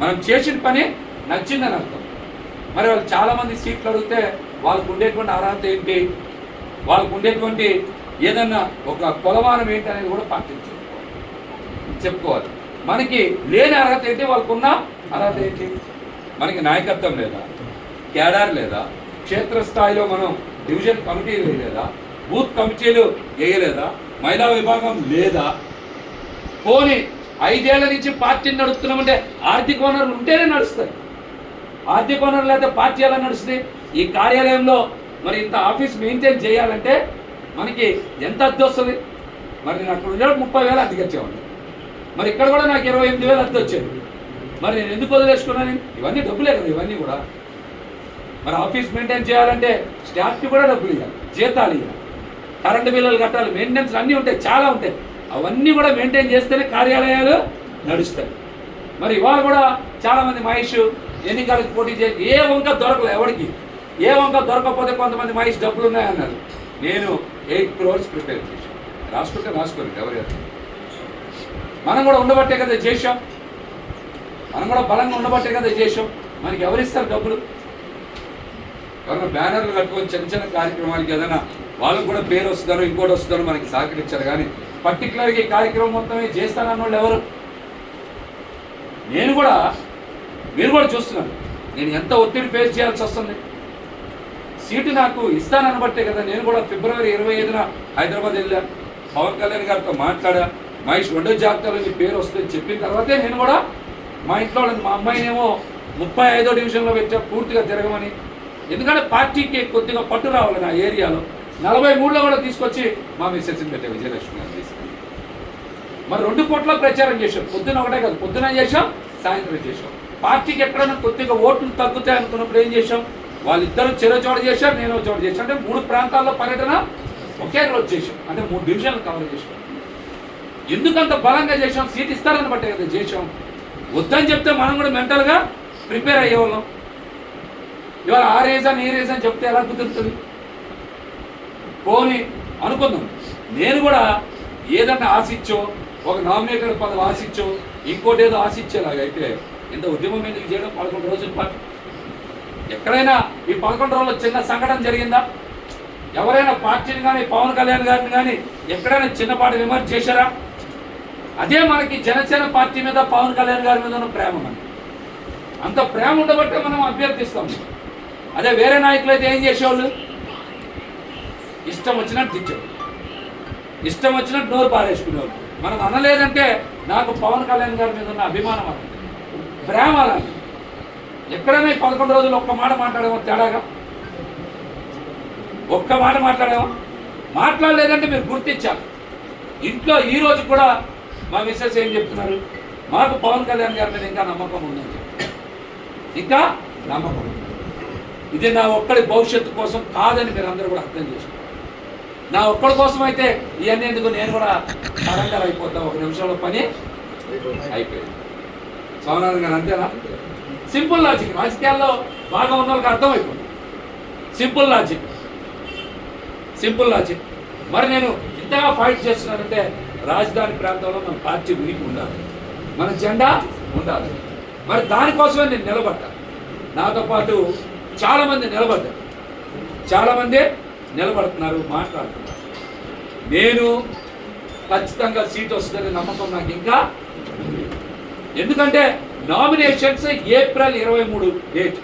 మనం చేసిన పని నచ్చిందని అర్థం. మరి వాళ్ళు చాలామంది సీట్లు అడిగితే వాళ్ళకు ఉండేటువంటి అర్హత ఏంటి? వాళ్ళకు ఉండేటువంటి ఏదన్నా ఒక కొలవానం ఏంటి అనేది కూడా పాటించాలి చెప్పుకోవాలి. మనకి లేని అర్హత ఏంటి వాళ్ళకున్న అర్హత ఏంటి? మనకి నాయకత్వం లేదా? కేడార్ లేదా? క్షేత్రస్థాయిలో మనం డివిజన్ కమిటీలు వేయలేదా? బూత్ కమిటీలు వేయలేదా? మహిళా విభాగం లేదా? పోనీ ఐదేళ్ళ నుంచి పార్టీని నడుపుతున్నామంటే ఆర్థిక వనరులు ఉంటేనే నడుస్తాయి. ఆర్థిక వనరులు అయితే పార్టీ ఎలా నడుస్తుంది? ఈ కార్యాలయంలో మరి ఇంత ఆఫీస్ మెయింటైన్ చేయాలంటే మనకి ఎంత అద్దె వస్తుంది? మరి నేను అక్కడ ఉండేవాడు ముప్పై వేలు అద్దెకి మరి ఇక్కడ కూడా నాకు ఇరవై ఎనిమిది వేలు అద్దె వచ్చేది మరి నేను ఎందుకు వదిలేసుకున్నాను ఇవన్నీ డబ్బులే కదా ఇవన్నీ కూడా. మరి ఆఫీస్ మెయింటైన్ చేయాలంటే స్టాఫ్కి కూడా డబ్బులు ఇవ్వాలి జీతాలు ఇవ్వాలి కరెంటు బిల్లులు కట్టాలి మెయింటెనెన్స్ అన్నీ ఉంటాయి చాలా ఉంటాయి. అవన్నీ కూడా మెయింటైన్ చేస్తేనే కార్యాలయాలు నడుస్తాయి. మరి ఇవాళ కూడా చాలామంది మహేష్ ఎన్నికలకు పోటీ చేసి ఏ వంక దొరకలేదు ఎవరికి? ఏ వంక దొరకకపోతే కొంతమంది మహేష్ డబ్బులు ఉన్నాయన్నారు నేను ఎయిట్ క్రోర్స్ ప్రిపేర్ చేశాను. రాసుకుంటే రాసుకోలేదు ఎవరి మనం కూడా ఉండబట్టే కదా చేశాం. మనం కూడా బలంగా ఉండబట్టే కదా చేశాం. మనకి ఎవరిస్తారు డబ్బులు? ఎవరైనా బ్యానర్లు కట్టుకొని చిన్న చిన్న కార్యక్రమాలకి ఏదైనా వాళ్ళకు కూడా పేరు వస్తుందనో ఇంకోటి వస్తుందనో మనకి సహకరించారు కానీ పర్టికులర్గా ఈ కార్యక్రమం మొత్తమే చేస్తానన్న వాళ్ళు ఎవరు? నేను కూడా మీరు కూడా చూస్తున్నాను నేను ఎంత ఒత్తిడి ఫేస్ చేయాల్సి వస్తుంది? సీటు నాకు ఇస్తానని బట్టే కదా నేను కూడా ఫిబ్రవరి ఇరవై ఐదున హైదరాబాద్ వెళ్ళాను పవన్ కళ్యాణ్ గారితో మాట్లాడా. మహేష్ రెండో జాబితాలో నీ పేరు వస్తుందని చెప్పిన తర్వాతే నేను కూడా మా ఇంట్లో మా అమ్మాయినేమో ముప్పై ఐదో డివిజన్లో పెట్టా పూర్తిగా తిరగమని. ఎందుకంటే పార్టీకి కొద్దిగా పట్టు రావాలి నా ఏరియాలో. నలభై మూడులో కూడా తీసుకొచ్చి మా మిస్సెస్ని పెట్టే విజయలక్ష్మి గారు మరి రెండు పూట్ల ప్రచారం చేశాం. పొద్దున ఒకటే కాదు పొద్దున చేశాం సాయంత్రం చేశాం. పార్టీకి ఎక్కడైనా కొద్దిగా ఓట్లు తగ్గుతాయి అనుకున్నప్పుడు ఏం చేశాం? వాళ్ళిద్దరూ చెరో చోట చేశారు నేను ఒక చోట చేశాను. అంటే మూడు ప్రాంతాల్లో పర్యటన ఒకే రోజు చేశాం. అంటే మూడు డివిజన్లు కవర్ చేశాం. ఎందుకంత బలంగా చేశాం? సీట్ ఇస్తారని బట్టే కదా చేశాం. వద్దని చెప్తే మనం కూడా మెంటల్గా ప్రిపేర్ అయ్యేవాళ్ళం. ఇవాళ ఆ రీజన్ ఈ రీజన్ చెప్తే ఎలా కుదురుతుంది? పోని అనుకుందాం. నేను కూడా ఏదన్నా ఆశించో ఒక నామినేటర్ పదవి ఆశించాం ఇంకోటి ఏదో ఆశించేలాగైతే ఇంత ఉద్యమం ఎందుకు చేయడం? పదకొండు రోజుల పాటు. ఎక్కడైనా ఈ పదకొండు రోజుల్లో చిన్న సంఘటన జరిగిందా? ఎవరైనా పార్టీని కానీ పవన్ కళ్యాణ్ గారిని కానీ ఎక్కడైనా చిన్నపాటి విమర్శ చేశారా? అదే మనకి జనసేన పార్టీ మీద పవన్ కళ్యాణ్ గారి మీద ఉన్న ప్రేమ మనకి. అంత ప్రేమ ఉండబట్టే మనం అభ్యర్థిస్తాం. అదే వేరే నాయకులు అయితే ఏం చేసేవాళ్ళు? ఇష్టం వచ్చినట్టు ఇచ్చేవాళ్ళు. ఇష్టం వచ్చినట్టు నోరు పారేసుకునేవాళ్ళు. మనం అనలేదంటే నాకు పవన్ కళ్యాణ్ గారి మీద ఉన్న అభిమానం అది. ప్రేమ అలాంటి ఎక్కడైనా ఈ పదకొండు రోజులు ఒక్క మాట మాట్లాడేమో తేడాగా? ఒక్క మాట మాట్లాడామో మాట్లాడలేదంటే మీరు గుర్తించాలి. ఇంట్లో ఈ రోజు కూడా మా మిస్సెస్ ఏం చెప్తున్నారు? మాకు పవన్ కళ్యాణ్ గారి మీద ఇంకా నమ్మకం ఉందని ఇంకా నమ్మకం ఉంది. ఇది నా ఒక్కడి భవిష్యత్తు కోసం కాదని మీరు అందరూ కూడా అర్థం చేసుకోండి నా ఒక్కడి కోసం అయితే ఇవన్నీ ఎందుకు నేను కూడా సరంగా అయిపోతా. ఒక నిమిషంలో పని అయిపోయింది. సోమనాథ్ గారు అంతేనా? Simple logic. రాజకీయాల్లో బాగా ఉన్న వాళ్ళకి అర్థమైపోయింది సింపుల్ లాజిక్. Simple logic. మరి నేను ఇంతగా ఫైట్ చేస్తున్నానంటే రాజధాని ప్రాంతంలో మన పార్టీ ఉనికి ఉండాలి. మన జెండా ఉండాలి. మరి దానికోసమే నేను నిలబడ్డా. నాతో పాటు చాలామంది నిలబడ్డారు. చాలామంది నిలబడుతున్నారు మాట్లాడుతున్నారు. నేను ఖచ్చితంగా సీట్ వస్తుందనే నమ్మకం నాకు ఇంకా ఎందుకంటే నామినేషన్స్ ఏప్రిల్ ఇరవై మూడు డేట్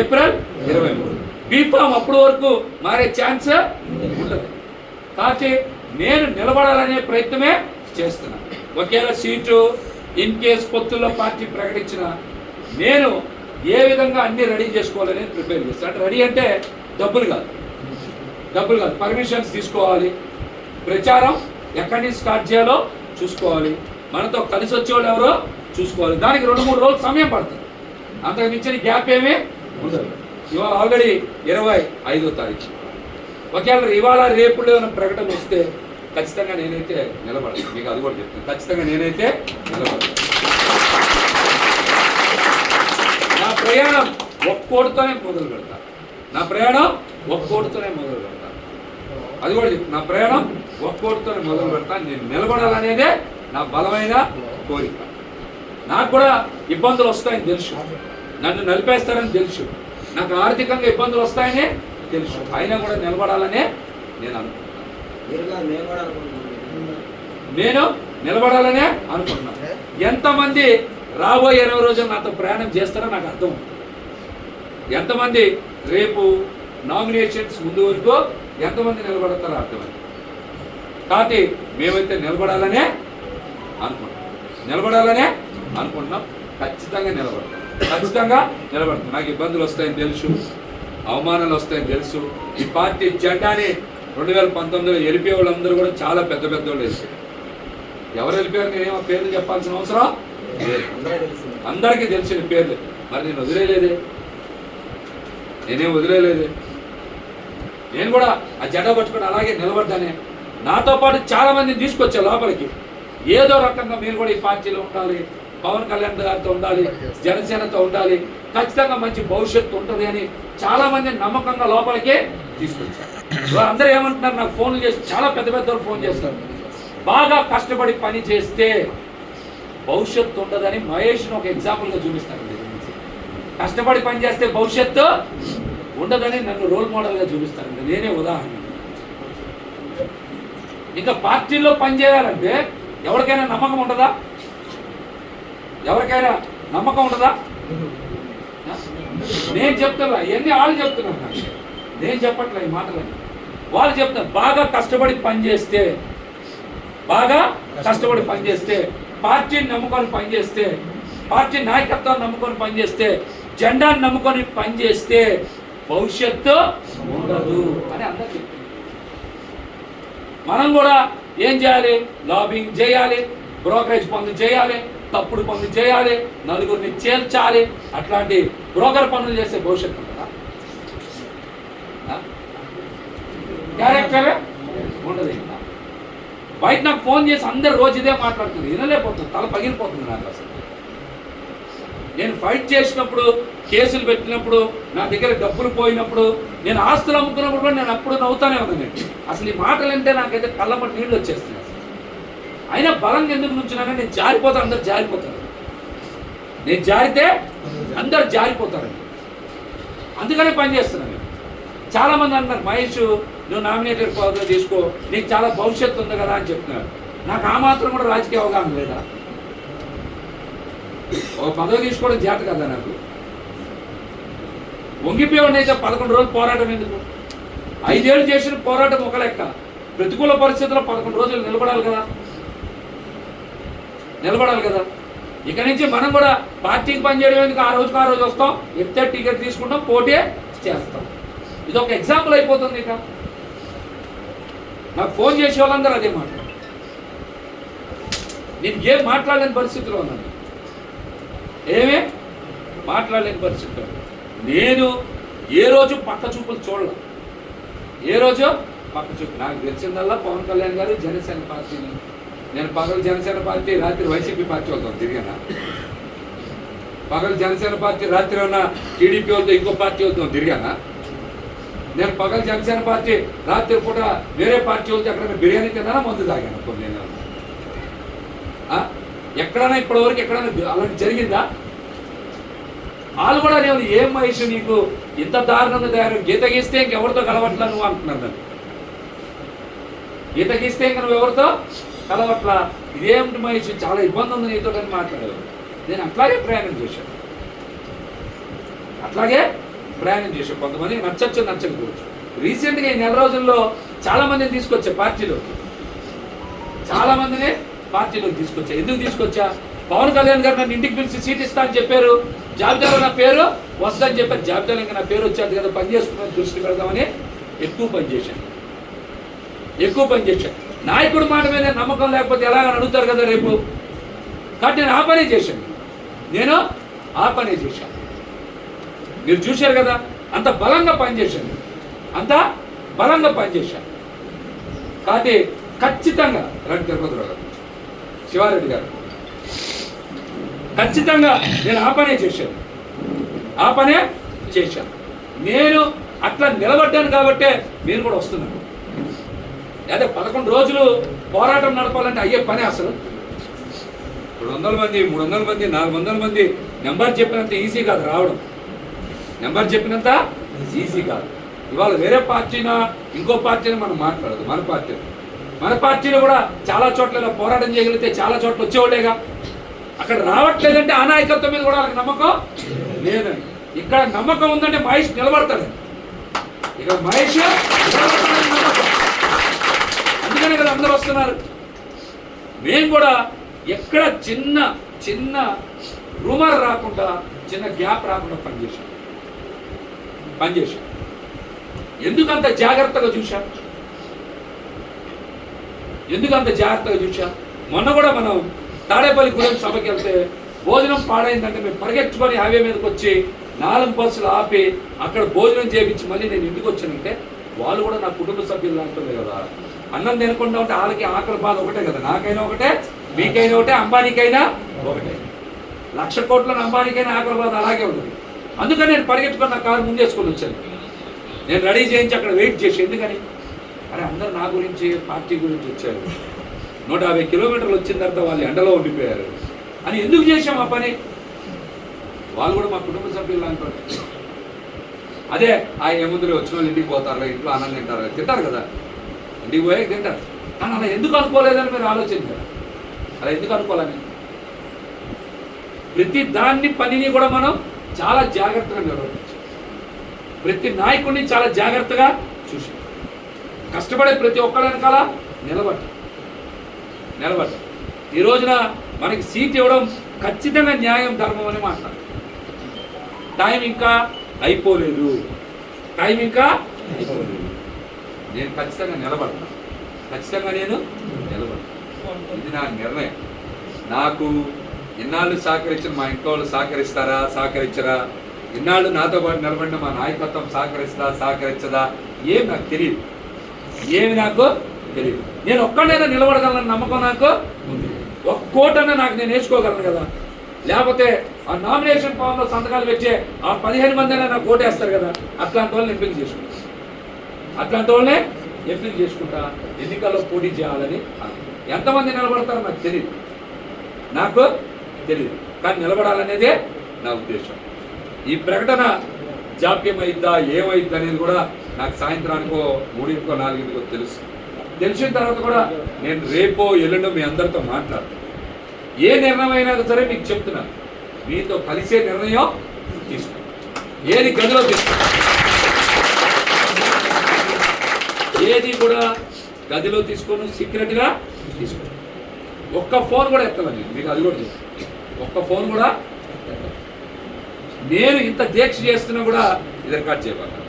ఏప్రిల్ ఇరవై మూడు. బీఫామ్ అప్పటి వరకు మారే ఛాన్స్ ఉండదు. కాబట్టి నేను నిలబడాలనే ప్రయత్నమే చేస్తున్నాను ఒకవేళ సీటు ఇన్ కేస్ పొత్తుల్లో పార్టీ ప్రకటించిన నేను ఏ విధంగా అన్ని రెడీ చేసుకోవాలని ప్రిపేర్ చేస్తాను రెడీ అంటే డబ్బులు కాదు. డబ్బులు కాదు. పర్మిషన్స్ తీసుకోవాలి. ప్రచారం ఎక్కడి నుంచి స్టార్ట్ చేయాలో చూసుకోవాలి. మనతో కలిసి వచ్చేవాళ్ళు ఎవరో చూసుకోవాలి. దానికి రెండు మూడు రోజులు సమయం పడుతుంది. అంతకు మించిన గ్యాప్ ఏమీ ఉండదు. ఇవాళ ఆల్రెడీ ఇరవై ఐదో తారీఖు. ఒకవేళ ఇవాళ రేపు ఏమైనా ప్రకటన వస్తే ఖచ్చితంగా నేనైతే నిలబడను మీకు అది కూడా చెప్తాను. ఖచ్చితంగా నేనైతే నిలబడను నా ప్రయాణం ఒక్కోటితోనే మొదలు పెడతా నా ప్రయాణం ఒక్కోటితోనే మొదలు పెడతా. అది కూడా నా ప్రయాణం ఒక్కోటితోనే మొదలు పెడతా. నేను నిలబడాలనేదే నా బలమైన కోరిక. నాకు కూడా ఇబ్బందులు వస్తాయని తెలుసు. నన్ను నలిపేస్తారని తెలుసు. నాకు ఆర్థికంగా ఇబ్బందులు వస్తాయని తెలుసు. అయినా కూడా నిలబడాలనే నేను అనుకుంటున్నాను. నేను నిలబడాలనే అనుకుంటున్నాను. ఎంతమంది రాబోయే ఇరవై రోజులు నాతో ప్రయాణం చేస్తారో నాకు అర్థం. ఎంతమంది రేపు నామినేషన్స్ ముందు వరకు ఎంతమంది నిలబడతారో అర్థమైంది. కాబట్టి మేమైతే నిలబడాలనే అనుకుంటున్నాం. నిలబడాలనే అనుకుంటున్నాం. ఖచ్చితంగా నిలబడతాం. ఖచ్చితంగా నిలబడతాం. నాకు ఇబ్బందులు వస్తాయని తెలుసు అవమానాలు వస్తాయని తెలుసు. ఈ పార్టీ జెండాని రెండు వేల పంతొమ్మిదిలో వెళ్ళిపోయే వాళ్ళందరూ కూడా చాలా పెద్ద పెద్ద వాళ్ళు వెళ్ళిపోయారు ఎవరు వెళ్ళిపోయారు నేనేమో పేర్లు చెప్పాల్సిన అవసరం అందరికీ తెలిసిన పేర్లు. మరి నేను వదిలేయలేదే. నేనేం వదిలేదు నేను కూడా ఆ జెండా పట్టుకుని అలాగే నిలబడ్డానే. నాతో పాటు చాలా మందిని తీసుకొచ్చా లోపలికి. ఏదో రకంగా మీరు కూడా ఈ పార్టీలో ఉండాలి పవన్ కళ్యాణ్ గారితో ఉండాలి జనసేనతో ఉండాలి ఖచ్చితంగా మంచి భవిష్యత్తు ఉంటుంది అని చాలామంది నమ్మకంగా లోపలికే తీసుకొచ్చారు. అందరూ ఏమంటున్నారు? నాకు ఫోన్లు చేసి చాలా పెద్ద పెద్ద ఫోన్ చేస్తారు. బాగా కష్టపడి పని చేస్తే భవిష్యత్తు ఉండదని మహేష్ను ఒక ఎగ్జాంపుల్గా చూపిస్తాను కష్టపడి పనిచేస్తే భవిష్యత్తు ఉండదని నన్ను రోల్ మోడల్గా చూపిస్తాను నేనే ఉదాహరణ. ఇంకా పార్టీలో పనిచేయాలంటే ఎవరికైనా నమ్మకం ఉంటుందా? ఎవరికైనా నమ్మకం ఉంటుందా? నేను చెప్తున్నా ఇవన్నీ వాళ్ళు చెప్తున్నారు నేను చెప్పట్లే ఈ మాటలన్నీ. వాళ్ళు చెప్తారు బాగా కష్టపడి పనిచేస్తే బాగా కష్టపడి పనిచేస్తే పార్టీని నమ్ముకొని పనిచేస్తే పార్టీ నాయకత్వాన్ని నమ్ముకొని పనిచేస్తే జెండా నమ్ముకొని పనిచేస్తే భవిష్యత్తు ఉండదు అని అందరూ చెప్తున్నారు మనం కూడా ఏం చేయాలి? లాబింగ్ చేయాలి బ్రోకరేజ్ పనులు చేయాలి తప్పుడు పనులు చేయాలి నలుగురిని చేర్చాలి. అట్లాంటి బ్రోకర్ పనులు చేస్తే భవిష్యత్తు కదా క్యారెక్టర్ ఉండదు బయట నాకు ఫోన్ చేసి అందరు రోజు ఇదే మాట్లాడుతుంది వినలేకపోతుంది తల పగిలిపోతుంది నాకు అసలు. నేను ఫైట్ చేసినప్పుడు కేసులు పెట్టినప్పుడు నా దగ్గర డబ్బులు పోయినప్పుడు నేను ఆస్తులు అమ్ముకున్నప్పుడు కూడా నేను అప్పుడు నవ్వుతానే ఉన్నాను నేను. అసలు ఈ మాటలు అంటే నాకైతే కళ్ళమట్టి నీళ్ళు వచ్చేస్తున్నాయి అయినా బలంగా ఎందుకు నుంచున్నానని నేను జారిపోతాను అందరు జారిపోతారు. నేను జారితే అందరు జారిపోతారు. అందుకనే పని చేస్తున్నాను అన్నారు మహేష్ నువ్వు నామినేటెడ్ పదవిలో తీసుకో నీకు చాలా భవిష్యత్తు ఉంది కదా అని చెప్తున్నారు. నాకు ఆ మాత్రం కూడా రాజకీయ అవగాహన లేదా? ఒక పదవి తీసుకోవడం చేత కదా నాకు. వంగిపోయి అయితే పదకొండు రోజులు పోరాటం ఎందుకు? ఐదేళ్ళు చేసిన పోరాటం ఒక లెక్క. ప్రతికూల పరిస్థితుల్లో పదకొండు రోజులు నిలబడాలి కదా. నిలబడాలి కదా. ఇక నుంచి మనం కూడా పార్టీకి పనిచేయడం ఎందుకు? ఆ రోజుకు ఆ రోజు వస్తాం ఎత్తే టికెట్ తీసుకుంటాం పోటీ చేస్తాం. ఇది ఒక ఎగ్జాంపుల్ అయిపోతుంది ఇక. నాకు ఫోన్ చేసే వాళ్ళందరూ అదే మాట. నేను ఏం మాట్లాడలేని పరిస్థితిలో ఉన్నాను. ఏమే? మాట్లాడలేని పరిస్థితి. నేను ఏ రోజు పక్క చూపులు చూడలే ఏ రోజు? పక్క చూపు. నాకు తెలిసిందల్లా పవన్ కళ్యాణ్ గారు జనసేన పార్టీని నేను పగలు జనసేన పార్టీ రాత్రి వైసీపీ పార్టీ వాళ్ళతో తిరిగానా? పగలు జనసేన పార్టీ రాత్రి ఉన్న టీడీపీ వాళ్ళతో ఇంకో పార్టీ వాళ్ళతో తిరిగానా? నేను పగలు జనసేన పార్టీ రాత్రి పూట వేరే పార్టీ వాళ్ళతో ఎక్కడైనా బిర్యానీ తిన్నానా? మందు తాగాను? కొన్ని నెలలు ఎక్కడైనా ఇప్పటివరకు ఎక్కడైనా అలాంటి జరిగిందా? వాళ్ళు కూడా నేను ఏం మహేష్ నీకు ఇంత దారుణంగా తయారు గీత గీస్తే ఇంకెవరితో కలవట్లా నువ్వు అంటున్నారు నన్ను గీత గీస్తే ఇంక నువ్వు ఎవరితో కలవట్లా? ఇదేమిటి మహేష్ చాలా ఇబ్బంది ఉంది నీతో అని మాట్లాడారు నేను అట్లాగే ప్రయాణం చేశాను. అట్లాగే ప్రయాణం చేశాను. కొంతమంది నచ్చచ్చు నచ్చకపోవచ్చు. రీసెంట్గా ఈ నెల రోజుల్లో చాలా మందిని తీసుకొచ్చా పార్టీలోకి చాలామందిని పార్టీలోకి తీసుకొచ్చా? ఎందుకు తీసుకొచ్చా? పవన్ కళ్యాణ్ గారు నన్ను ఇంటికి పిలిచి సీట్ ఇస్తా అని చెప్పారు. జాబితాలో నా పేరు వస్తుందని చెప్పారు. జాబితాలో ఇంకా నా పేరు వచ్చేది కదా. పని చేసుకున్న దృష్టి పెడదామని ఎక్కువ పని చేశాను. ఎక్కువ పని చేశాను. నాయకుడు మాట మీద నమ్మకం లేకపోతే ఎలాగని అడుగుతారు కదా రేపు? కాబట్టి నేను ఆ పనే చేశాను. నేను ఆ పనే చేశాను. మీరు చూశారు కదా అంత బలంగా పనిచేశాను అంత బలంగా పనిచేశాను కాబట్టి ఖచ్చితంగా రండి తిరుపతి గారు శివారెడ్డి గారు. ఖచ్చితంగా నేను ఆ పనే చేశాను. ఆ పనే చేశాను. నేను అట్లా నిలబడ్డాను కాబట్టే మీరు కూడా వస్తున్నారు. అదే పదకొండు రోజులు పోరాటం నడపాలంటే అయ్యే పనే అసలు. రెండు వందల మంది మూడు వందల మంది నాలుగు వందల మంది నెంబర్ చెప్పినంత ఈజీ కాదు రావడం. నెంబర్ చెప్పినంత ఈజీ కాదు. ఇవాళ వేరే పార్టీనా ఇంకో పార్టీని మనం మాట్లాడదు మన పార్టీ. మన పార్టీలో కూడా చాలా చోట్ల పోరాటం చేయగలిగితే చాలా చోట్ల వచ్చేవాళ్ళేగా. అక్కడ రావట్లేదంటే ఆ నాయకత్వం మీద కూడా వాళ్ళకి నమ్మకం లేదని ఇక్కడ నమ్మకం ఉందంటే మహేష్ నిలబడతాడు. ఇక్కడ మహేష్ అందుకనే కదా అందరూ వస్తున్నారు. మేము కూడా ఎక్కడ చిన్న చిన్న రూమర్ రాకుండా చిన్న గ్యాప్ రాకుండా పనిచేశాం. పనిచేశాం. ఎందుకంత జాగ్రత్తగా చూశాం? ఎందుకు అంత జాగ్రత్తగా చూసా మొన్న కూడా మనం తాడేపల్లి గురించి సభకి వెళ్తే భోజనం పాడైందంటే మేము పరిగెత్తుకొని హైవే మీదకి వచ్చి నాలుగు బస్సులు ఆపి అక్కడ భోజనం చేయించి మళ్ళీ నేను ఇంటికి వచ్చానంటే వాళ్ళు కూడా నా కుటుంబ సభ్యులు అంటుంది కదా. అన్నం తినకుండా ఉంటే వాళ్ళకి ఆకలి బాధ ఒకటే కదా. నాకైనా ఒకటే మీకైనా ఒకటే అంబానీకైనా ఒకటే. లక్ష కోట్ల అంబానీకైనా ఆకలి బాధ అలాగే ఉంటుంది. అందుకని నేను పరిగెత్తుకొని నా కారు ముందేసుకొని వచ్చాను. నేను రెడీ చేయించి అక్కడ వెయిట్ చేసి ఎందుకని? అరే అందరు నా గురించి పార్టీ గురించి వచ్చారు. నూట యాభై కిలోమీటర్లు వచ్చిన తర్వాత వాళ్ళు ఎండలో ఉండిపోయారు. అని ఎందుకు చేశాం ఆ పని? వాళ్ళు కూడా మా కుటుంబ సభ్యులు అనుకోండి అదే ఆ ఏముందులో వచ్చిన వాళ్ళు ఇంటికి పోతారు ఇంట్లో అన్నం తింటారు తింటారు కదా. ఇంటికి పోయే తింటారు. కానీ అలా ఎందుకు అనుకోలేదని మీరు ఆలోచించారు? అలా ఎందుకు అనుకోవాలని ప్రతి దాన్ని పనిని కూడా మనం చాలా జాగ్రత్తగా నిర్వహించాం ప్రతి నాయకుడిని చాలా జాగ్రత్తగా చూసాం కష్టపడే ప్రతి ఒక్కరి వెనకాల నిలబడ్డ. నిలబడ్డ. ఈ రోజున మనకి సీట్ ఇవ్వడం ఖచ్చితంగా న్యాయం ధర్మం అని మాట్లాడు. టైం ఇంకా అయిపోలేదు. టైం ఇంకా అయిపోలేదు. నేను ఖచ్చితంగా నిలబడతాను ఖచ్చితంగా నేను నిలబడతాను ఇది నా నిర్ణయం. నాకు ఇన్నాళ్ళు సహకరించిన మా ఇంట్లో వాళ్ళు సహకరిస్తారా సహకరించరా? ఇన్నాళ్ళు నాతో పాటు నిలబడిన మా నాయకత్వం సహకరిస్తా సహకరించదా? ఏం నాకు తెలియదు ఏమి నాకు తెలియదు నేను ఒక్కడైనా నిలబడగలను నమ్మకం నాకు ఉంది. ఒక్కోటన్నా నాకు నేను వేసుకోగలను కదా. లేకపోతే ఆ నామినేషన్ ఫామ్లో సంతకాలు పెట్టే ఆ పదిహేను మంది అయినా నాకు ఓటేస్తారు కదా. అట్లాంటి వాళ్ళని ఎంపిక చేసుకుంటా. అట్లాంటి వాళ్ళనే ఎంపిక చేసుకుంటా. ఎన్నికల్లో పోటీ చేయాలని ఎంతమంది నిలబడతారో నాకు తెలియదు నాకు తెలియదు కానీ నిలబడాలనేదే నా ఉద్దేశం. ఈ ప్రకటన జాప్యం ఏమైద్దా అనేది కూడా నాకు సాయంత్రానికో మూడింటికో నాలుగింటికో తెలుసు. తెలిసిన తర్వాత కూడా నేను రేపో ఎల్లుండో మీ అందరితో మాట్లాడతాను. ఏ నిర్ణయం అయినా సరే మీకు చెప్తున్నాను. మీతో కలిసే నిర్ణయం తీసుకో ఏది గదిలో తీసుకుంటాను. ఏది కూడా గదిలో తీసుకోను సీక్రెట్గా తీసుకో ఒక్క ఫోన్ కూడా ఎత్తాను మీకు అది కూడా ఒక్క ఫోన్ కూడా నేను ఇంత దీక్ష చేస్తున్నా కూడా ఇది రికార్డ్ చేయబోతాను